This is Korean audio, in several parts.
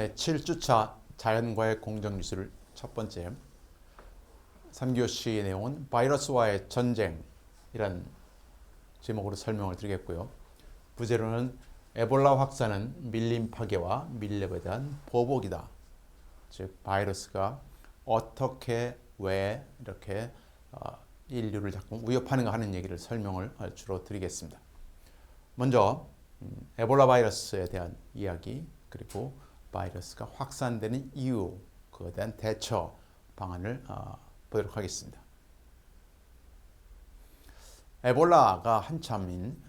네, 7주차 자연과의 공정기술 첫 번째 3교시 내용은 바이러스와의 전쟁이란 제목으로 설명을 드리겠고요. 부제로는 에볼라 확산은 밀림 파괴와 밀렵에 대한 보복이다. 즉 바이러스가 어떻게 왜 이렇게 어, 인류를 자꾸 위협하는가 하는 얘기를 설명을 주로 드리겠습니다. 먼저 음, 에볼라 바이러스에 대한 이야기 그리고 바이러스가 확산되는 이유 그에 대한 대처 방안을 어, 보도록 하겠습니다. 에볼라가 한참인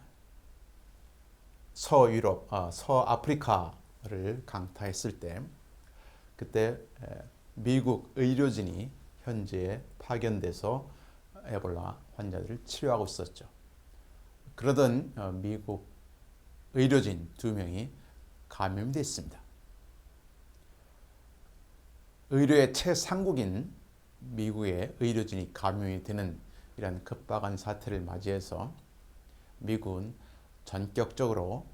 서유럽, 어, 서아프리카를 강타했을 때 그때 미국 의료진이 현지에 파견돼서 에볼라 환자들을 치료하고 있었죠. 그러던 어, 미국 의료진 두 명이 감염됐습니다. 의료의 최상국인 미국의 의료진이 감염이 되는 이런 급박한 사태를 맞이해서 미국은 전격적으로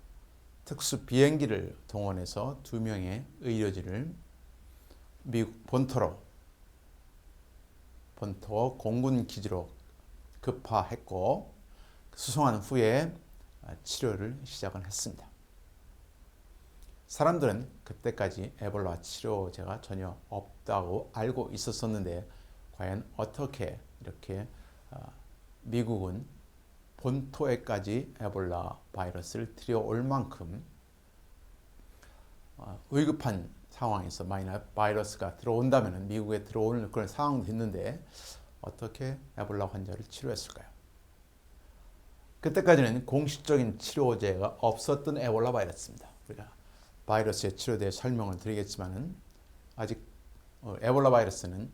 특수 비행기를 동원해서 두 명의 의료진을 미국 본토로 본토 공군 기지로 급파했고 수송한 후에 치료를 시작을 했습니다. 사람들은 그때까지 에볼라 치료제가 전혀 없다고 알고 있었었는데 과연 어떻게 이렇게 어, 미국은 본토에까지 에볼라 바이러스를 들여올 만큼 어, 위급한 상황에서 만약 바이러스가 들어온다면 미국에 들어오는 그런 상황도 있는데 어떻게 에볼라 환자를 치료했을까요? 그때까지는 공식적인 치료제가 없었던 에볼라 바이러스입니다. 우리가 바이러스의 치료에 대해 설명을 드리겠지만은 아직 어, 에볼라 바이러스는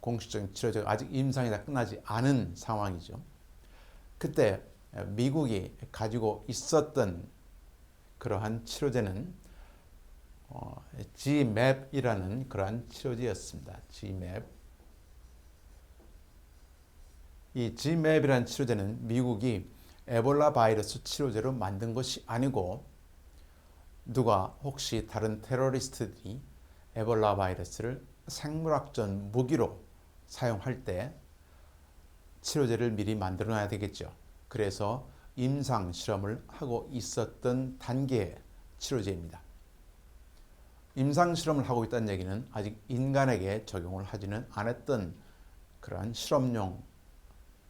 공식적인 치료제가 아직 임상이 다 끝나지 않은 상황이죠. 그때 미국이 가지고 있었던 그러한 치료제는 어, GMAP이라는 그러한 치료제였습니다. GMAP. 이 GMAP이라는 치료제는 미국이 에볼라 바이러스 치료제로 만든 것이 아니고 누가 혹시 다른 테러리스트들이 에볼라 바이러스를 생물학적 무기로 사용할 때 치료제를 미리 만들어 놔야 되겠죠. 그래서 임상 실험을 하고 있었던 단계의 치료제입니다. 임상 실험을 하고 있다는 얘기는 아직 인간에게 적용을 하지는 않았던 그러한 실험용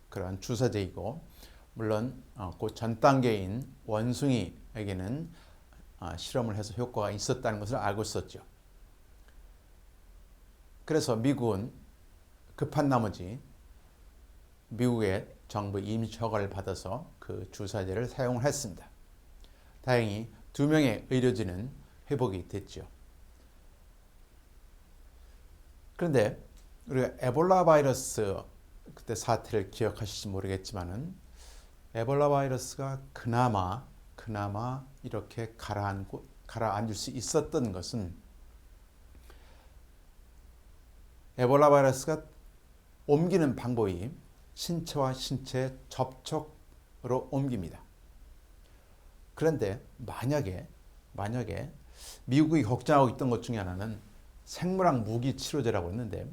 그러한 주사제이고 물론 어, 그전 단계인 원숭이에게는 아, 실험을 해서 효과가 있었다는 것을 알고 있었죠. 그래서 미국은 급한 나머지 미국의 정부 임시 허가를 받아서 그 주사제를 사용을 했습니다. 다행히 두 명의 의료진은 회복이 됐죠. 그런데 우리가 에볼라 바이러스 그때 사태를 기억하실지 모르겠지만은 에볼라 바이러스가 그나마 그나마 이렇게 가라앉고 가라앉을 수 있었던 것은 에볼라 바이러스가 옮기는 방법이 신체와 신체 접촉으로 옮깁니다. 그런데 만약에 만약에 미국이 걱정하고 있던 것 중에 하나는 생물학 무기 치료제라고 했는데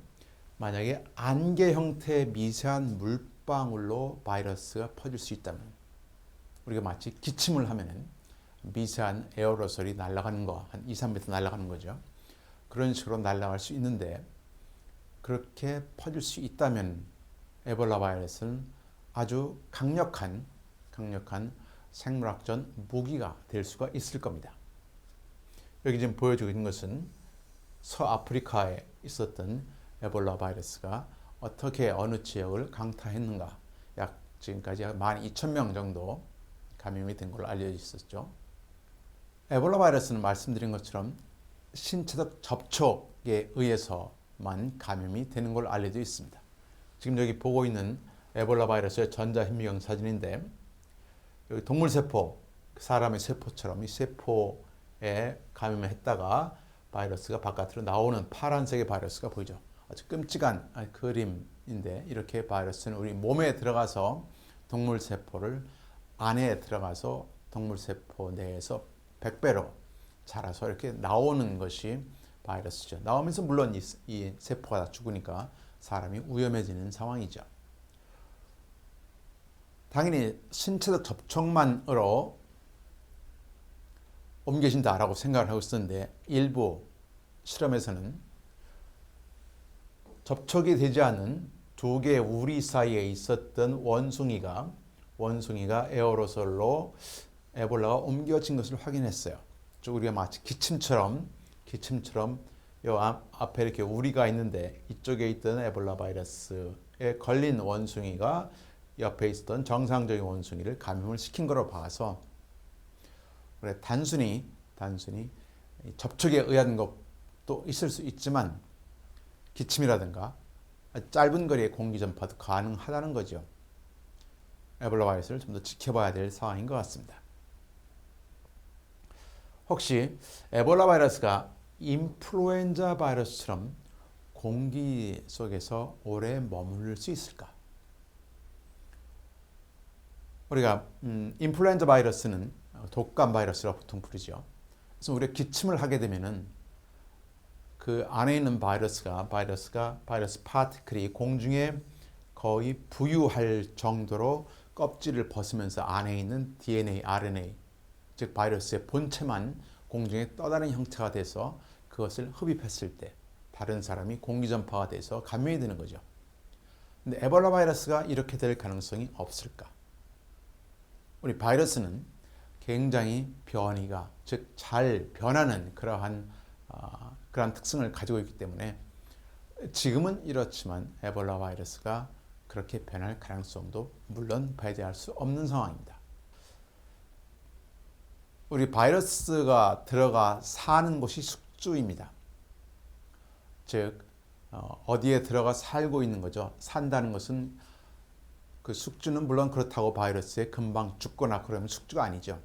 만약에 안개 형태의 미세한 물방울로 바이러스가 퍼질 수 있다면 우리가 마치 기침을 하면은 미세한 에어로솔이 날아가는 거, 한 2, 3m 날아가는 거죠. 그런 식으로 날아갈 수 있는데 그렇게 퍼질 수 있다면 에볼라 바이러스는 아주 강력한 강력한 생물학적 무기가 될 수가 있을 겁니다. 여기 지금 보여주고 있는 것은 서아프리카에 있었던 에볼라 바이러스가 어떻게 어느 지역을 강타했는가 약 지금까지 12,000명 정도 감염이 된 걸로 알려져 있었죠. 에볼라 바이러스는 말씀드린 것처럼 신체적 접촉에 의해서만 감염이 되는 걸로 알려져 있습니다. 지금 여기 보고 있는 에볼라 바이러스의 전자현미경 사진인데 여기 동물 세포, 사람의 세포처럼 이 세포에 감염을 했다가 바이러스가 바깥으로 나오는 파란색의 바이러스가 보이죠. 아주 끔찍한 그림인데 이렇게 바이러스는 우리 몸에 들어가서 동물 세포를 안에 들어가서 동물 세포 내에서 100배로 자라서 이렇게 나오는 것이 바이러스죠. 나오면서 물론 이, 이 세포가 다 죽으니까 사람이 위험해지는 상황이죠. 당연히 신체적 접촉만으로 옮겨진다라고 생각을 하고 있었는데 일부 실험에서는 접촉이 되지 않은 두 개의 우리 사이에 있었던 원숭이가 원숭이가 에어로솔로 에볼라가 옮겨진 것을 확인했어요. 즉 우리가 마치 기침처럼 기침처럼 요 앞에 이렇게 우리가 있는데 이쪽에 있던 에볼라 바이러스에 걸린 원숭이가 옆에 있었던 정상적인 원숭이를 감염을 시킨 거로 봐서 그래 단순히 단순히 접촉에 의한 것도 있을 수 있지만 기침이라든가 짧은 거리의 공기 전파도 가능하다는 거죠. 에볼라 바이러스를 좀 더 지켜봐야 될 상황인 것 같습니다. 혹시 에볼라 바이러스가 인플루엔자 바이러스처럼 공기 속에서 오래 머무를 수 있을까? 우리가 음, 인플루엔자 바이러스는 독감 바이러스라고 보통 부르죠. 그래서 우리가 기침을 하게 되면은 그 안에 있는 바이러스가 바이러스가 바이러스 파티클이 공중에 거의 부유할 정도로 껍질을 벗으면서 안에 있는 DNA, RNA 즉 바이러스의 본체만 공중에 떠다니는 형태가 돼서 그것을 흡입했을 때 다른 사람이 공기 전파가 돼서 감염이 되는 거죠. 근데 에볼라 바이러스가 이렇게 될 가능성이 없을까? 우리 바이러스는 굉장히 변이가 즉 잘 변하는 그러한 어, 그러한 특성을 가지고 있기 때문에 지금은 이렇지만 에볼라 바이러스가 그렇게 변할 가능성도 물론 배제할 수 없는 상황입니다. 우리 바이러스가 들어가 사는 곳이 숙주입니다. 즉 어, 어디에 들어가 살고 있는 거죠. 산다는 것은 그 숙주는 물론 그렇다고 바이러스에 금방 죽거나 그러면 숙주가 아니죠.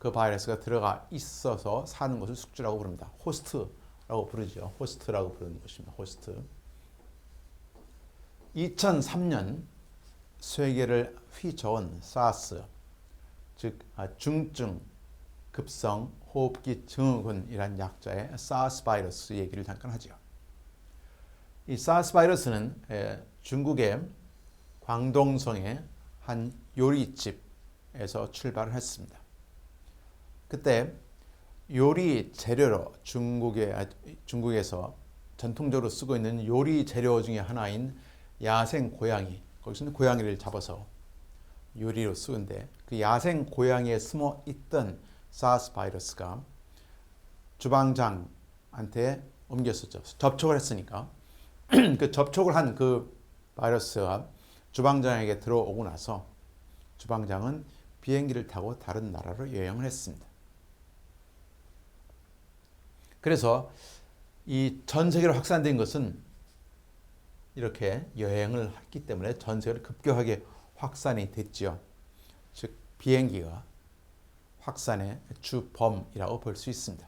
그 바이러스가 들어가 있어서 사는 것을 숙주라고 부릅니다. 호스트라고 부르죠. 호스트라고 부르는 것입니다. 호스트. 2003년 세계를 휘저은 사스, 즉 아, 중증 급성 호흡기 증후군이란 약자의 사스 바이러스 얘기를 잠깐 하죠. 이 사스 바이러스는 중국의 광동성의 한 요리집에서 출발을 했습니다. 그때 요리 재료로 중국에 아, 중국에서 전통적으로 쓰고 있는 요리 재료 중에 하나인 야생 고양이 거기서는 고양이를 잡아서 요리로 쓰는데 그 야생 고양이에 숨어 있던 사스 바이러스가 주방장한테 옮겼었죠. 접촉을 했으니까 그 접촉을 한 그 바이러스가 주방장에게 들어오고 나서 주방장은 비행기를 타고 다른 나라로 여행을 했습니다. 그래서 이 전 세계로 확산된 것은 이렇게 여행을 했기 때문에 전 세계로 급격하게 확산이 됐죠. 즉 비행기가 확산의 주범이라고 볼 수 있습니다.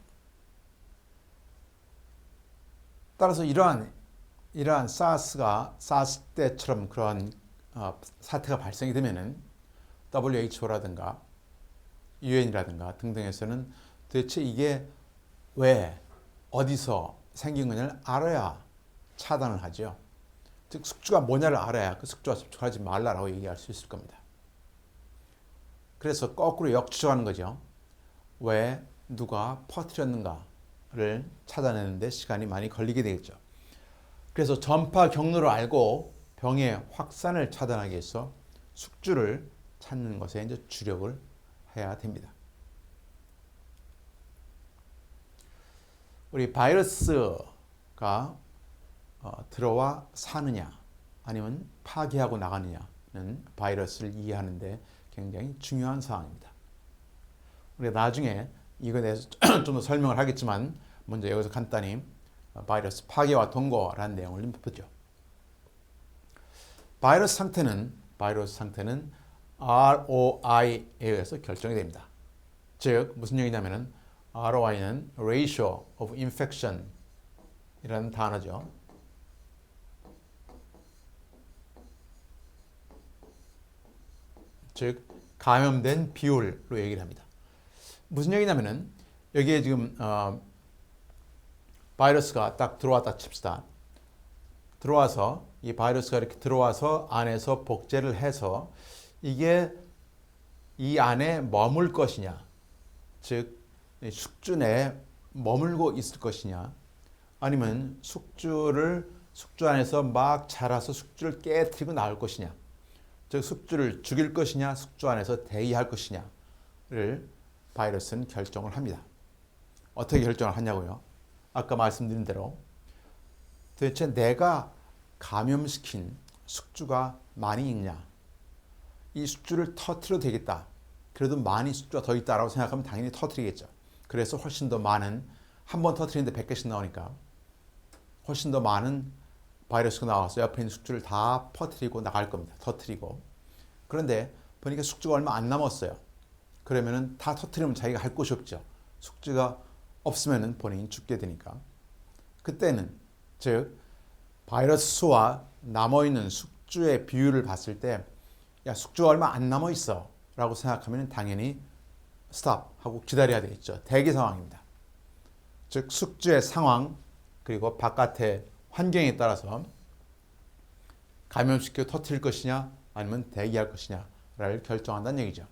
따라서 이러한 이러한 사스가 사스 때처럼 그런 어, 사태가 발생이 되면은 WHO라든가 유엔이라든가 등등에서는 도대체 이게 왜 어디서 생긴 거냐를 알아야 차단을 하죠. 즉 숙주가 뭐냐를 알아야 그 숙주와 접촉하지 말라라고 얘기할 수 있을 겁니다. 그래서 거꾸로 역추적하는 거죠. 왜 누가 퍼뜨렸는가를 찾아내는데 시간이 많이 걸리게 되겠죠. 그래서 전파 경로를 알고 병의 확산을 차단하기 위해서 숙주를 찾는 것에 이제 주력을 해야 됩니다. 우리 바이러스가 어, 들어와 사느냐 아니면 파괴하고 나가느냐는 바이러스를 이해하는데 굉장히 중요한 사항입니다. 우리가 나중에 이거에 대해서 좀 더 설명을 하겠지만 먼저 여기서 간단히 바이러스 파괴와 동거라는 내용을 좀 보죠. 바이러스 상태는 바이러스 상태는 ROI에 의해서 결정이 됩니다. 즉 무슨 얘기냐면은 ROI는 ratio of infection 이라는 단어죠. 즉 감염된 비율로 얘기를 합니다. 무슨 얘기냐면은 여기에 지금 어, 바이러스가 딱 들어왔다 칩시다. 들어와서 이 바이러스가 이렇게 들어와서 안에서 복제를 해서 이게 이 안에 머물 것이냐, 즉이 숙주 내에 머물고 있을 것이냐, 아니면 숙주를 숙주 안에서 막 자라서 숙주를 깨뜨리고 나올 것이냐, 즉 숙주를 죽일 것이냐, 숙주 안에서 대의할 것이냐를 바이러스는 결정을 합니다. 어떻게 결정을 하냐고요? 아까 말씀드린 대로 도대체 내가 감염시킨 숙주가 많이 있냐? 이 숙주를 터트려도 되겠다. 그래도 많이 숙주가 더 있다라고 생각하면 당연히 터트리겠죠. 그래서 훨씬 더 많은 한 번 터트리는데 100개씩 나오니까 훨씬 더 많은 바이러스가 나와서 옆에 있는 숙주를 다 퍼트리고 나갈 겁니다. 터트리고. 그런데 보니까 숙주가 얼마 안 남았어요. 그러면은 다 터트리면 자기가 할 곳이 없죠. 숙주가 없으면은 본인이 죽게 되니까. 그때는 즉 바이러스 수와 남아 있는 숙주의 비율을 봤을 때 야, 숙주가 얼마 안 남아 있어 라고 생각하면 당연히 스탑 하고 기다려야 되겠죠. 대기 상황입니다. 즉 숙주의 상황 그리고 바깥의 환경에 따라서 감염시켜 터뜨릴 것이냐 아니면 대기할 것이냐를 결정한다는 얘기죠.